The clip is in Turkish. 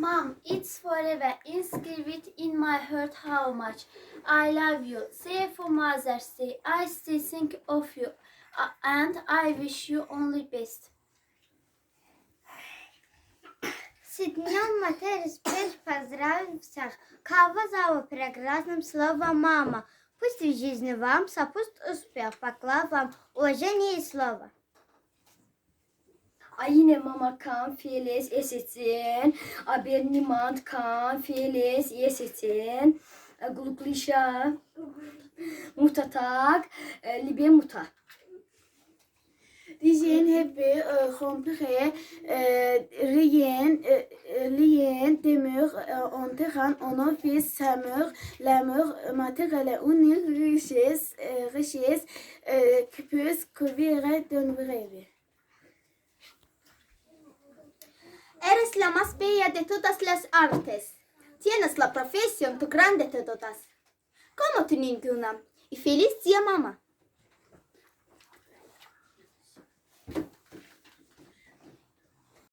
Mom, it's forever inscribed in my heart how much I love you. Say for Mother's Day, I still think of you, uh, and I wish you only best. С днем матери спеш поздравим всех. Кава зову прекрасным словом мама. Пусть в жизни вам сопутствует успех. Поклав вам уважение и слово. Ay yine mama kan Filiz esetin. Aber niemand kan Filiz esetin. Glücklicher Mutatak Liebe Mutter. Die zijn hebben uh, gehompige rien rien onofis samur lamur materiale unik riches riches kupus kuvire donvreve. Eres bella de todas las artes. Tienes la profesión tu grande de todas. Como tu ninguna. Y feliz día, mamá.